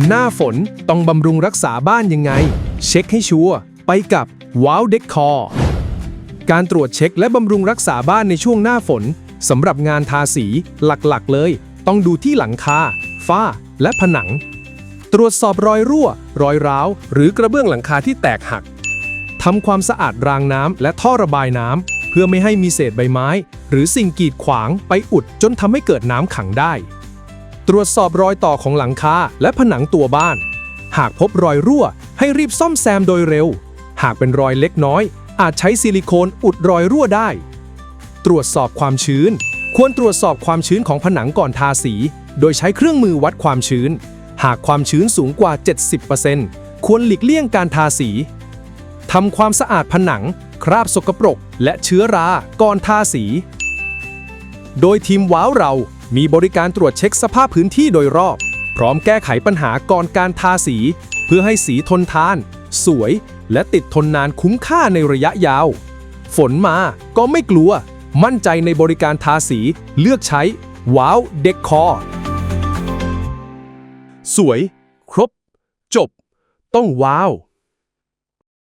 หน้าฝนต้องบำรุงรักษาบ้านยังไง เช็คให้ชัวร์ไปกับ Wow Decor การตรวจเช็คและบำรุงรักษาบ้านในช่วงหน้าฝนสำหรับงานทาสีหลักๆ เลย ต้องดูที่หลังคาฝ้า และผนัง ตรวจสอบรอยรั่ว รอยร้าว หรือกระเบื้องหลังคาที่แตกหักทำความสะอาดรางน้ำและท่อระบายน้ำเพื่อไม่ให้มีเศษใบไม้ หรือสิ่งกีดขวางไปอุดจนทำให้เกิดน้ำขังได้ ตรวจสอบรอยต่อของหลังคาและผนังตัวบ้าน หากพบรอยรั่ว ให้รีบซ่อมแซมโดยเร็ว หากเป็นรอยเล็กน้อย อาจใช้ซิลิโคนอุดรอยรั่วได้ ตรวจสอบความชื้น ควรตรวจสอบความชื้นของผนังก่อนทาสี โดยใช้เครื่องมือวัดความชื้น หากความชื้นสูงกว่า 70%ควรหลีกเลี่ยงการทาสีทำความสะอาดผนัง คราบสกปรก และเชื้อราก่อนทาสี โดยทีมว้าวเรามีบริการตรวจเช็คสภาพพื้นที่โดยรอบ พร้อมแก้ไขปัญหาก่อนการทาสี เพื่อให้สีทนทาน สวย และติดทนนานคุ้มค่าในระยะยาว ฝนมาก็ไม่กลัว มั่นใจในบริการทาสี เลือกใช้ ว้าวเด็กคอ สวย ครบ จบ ต้องว้าว